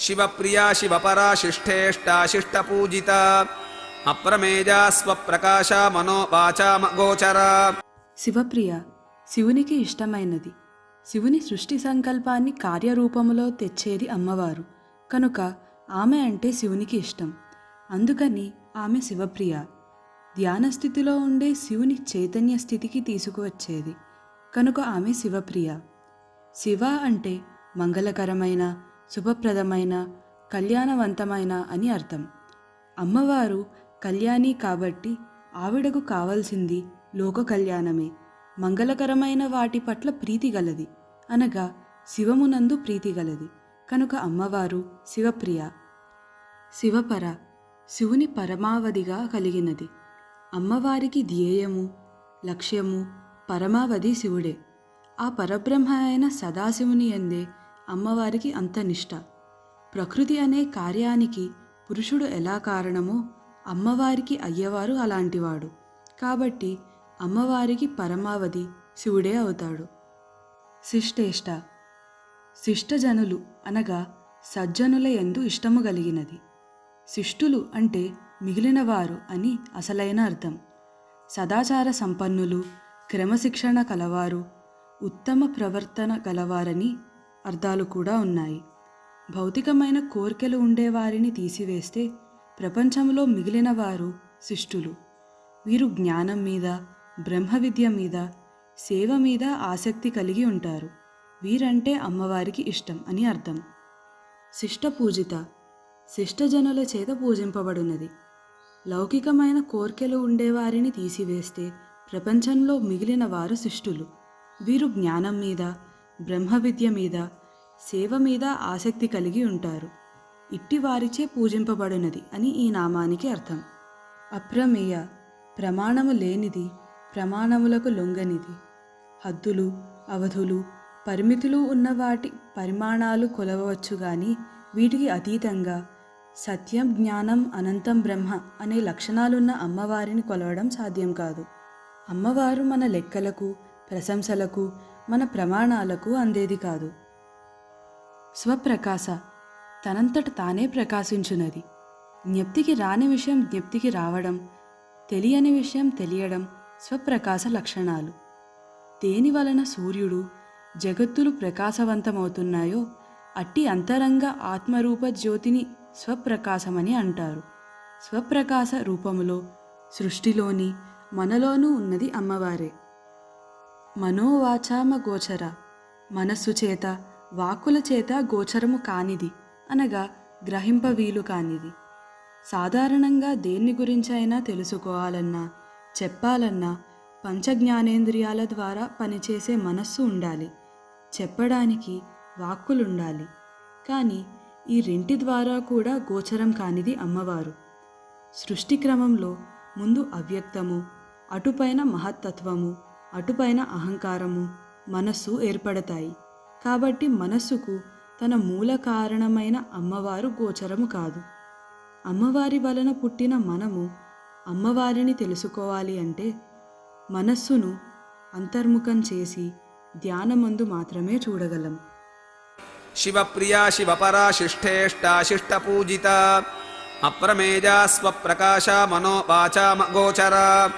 శివప్రియా శివపరా శిష్టేష్టా శిష్టపూజిత అప్రమేజా స్వప్రకాశ మనో శివప్రియ శివునికి ఇష్టమైనది. శివుని సృష్టి సంకల్పాన్ని కార్యరూపములో తెచ్చేది అమ్మవారు. కనుక ఆమె అంటే శివునికి ఇష్టం. అందుకని ఆమె శివప్రియ. ధ్యానస్థితిలో ఉండే శివుని చైతన్య స్థితికి తీసుకువచ్చేది. కనుక ఆమె శివప్రియ. శివ అంటే మంగళకరమైన శుభప్రదమైన కళ్యాణవంతమైన అని అర్థం. అమ్మవారు కళ్యాణి కాబట్టి ఆవిడకు కావలసింది లోక కళ్యాణమే. మంగళకరమైన వాటి పట్ల ప్రీతి గలది. అనగా శివమునందు ప్రీతి గలది. కనుక అమ్మవారు శివప్రియ. శివపర శివుని పరమావధిగా కలిగినది. అమ్మవారికి ధ్యేయము లక్ష్యము పరమావధి శివుడే. ఆ పరబ్రహ్మ అయిన సదాశివుని ఎందే అమ్మవారికి అంత నిష్ట. ప్రకృతి అనే కార్యానికి పురుషుడు ఎలా కారణమో అమ్మవారికి అయ్యవారు అలాంటివాడు. కాబట్టి అమ్మవారికి పరమావధి శివుడే అవుతాడు. శిష్టేష్ట. శిష్టజనులు అనగా సజ్జనుల ఎందు ఇష్టము కలిగినది. శిష్టులు అంటే మిగిలినవారు అని అసలైన అర్థం. సదాచార సంపన్నులు క్రమశిక్షణ కలవారు ఉత్తమ ప్రవర్తన గలవారని అర్థాలు కూడా ఉన్నాయి. భౌతికమైన కోరికలు ఉండేవారిని తీసివేస్తే ప్రపంచంలో మిగిలిన వారు శిష్టులు. వీరు జ్ఞానం మీద బ్రహ్మ విద్య మీద సేవ మీద ఆసక్తి కలిగి ఉంటారు. వీరంటే అమ్మవారికి ఇష్టం అని అర్థం. శిష్ట పూజిత శిష్టజనుల చేత పూజింపబడినది లౌకికమైన కోర్కెలు ఉండేవారిని తీసివేస్తే ప్రపంచంలో మిగిలిన వారు శిష్టులు. వీరు జ్ఞానం మీద బ్రహ్మ విద్య మీద సేవ మీద ఆసక్తి కలిగి ఉంటారు. ఇట్టి వారిచే పూజింపబడినది అని ఈ నామానికి అర్థం. అప్రమేయ ప్రమాణము లేనిది ప్రమాణములకు లొంగనిది. హద్దులు అవధులు పరిమితులు ఉన్న వాటి పరిమాణాలు కొలవవచ్చు కానీ వీటికి అతీతంగా సత్యం జ్ఞానం అనంతం బ్రహ్మ అనే లక్షణాలున్న అమ్మవారిని కొలవడం సాధ్యం కాదు. అమ్మవారు మన లెక్కలకు ప్రశంసలకు మన ప్రమాణాలకు అందేది కాదు. స్వప్రకాశ తనంతట తానే ప్రకాశించున్నది. జ్ఞప్తికి రాని విషయం జ్ఞప్తికి రావడం తెలియని విషయం తెలియడం స్వప్రకాశ లక్షణాలు. దేని వలన సూర్యుడు జగత్తులు ప్రకాశవంతమవుతున్నాయో అట్టి అంతరంగ ఆత్మరూప జ్యోతిని స్వప్రకాశమని అంటారు. స్వప్రకాశ రూపములో సృష్టిలోని మనలోనూ ఉన్నది అమ్మవారే. మనోవాచామ గోచర మనస్సు చేత వాక్కుల చేత గోచరము కానిది అనగా గ్రహింప వీలు కానిది. సాధారణంగా దేన్ని గురించైనా తెలుసుకోవాలన్నా చెప్పాలన్నా పంచజ్ఞానేంద్రియాల ద్వారా పనిచేసే మనస్సు ఉండాలి. చెప్పడానికి వాక్కులుండాలి. కానీ ఈ రెంటి ద్వారా కూడా గోచరం కానిది అమ్మవారు. సృష్టి క్రమంలో ముందు అవ్యక్తము అటుపైన మహత్తత్వము అటుపైన అహంకారము మనస్సు ఏర్పడతాయి. కాబట్టి మనస్సుకు తన మూల కారణమైన అమ్మవారు గోచరము కాదు. అమ్మవారి వలన పుట్టిన మనము అమ్మవారిని తెలుసుకోవాలి అంటే మనస్సును అంతర్ముఖం చేసి ధ్యానమందు మాత్రమే చూడగలం. శివప్రియా శివపరా శిష్టేష్టాశిష్ట శిష్టపూజిత. అప్రమేజా స్వప్రకాశ మనో వాచామ గోచరా.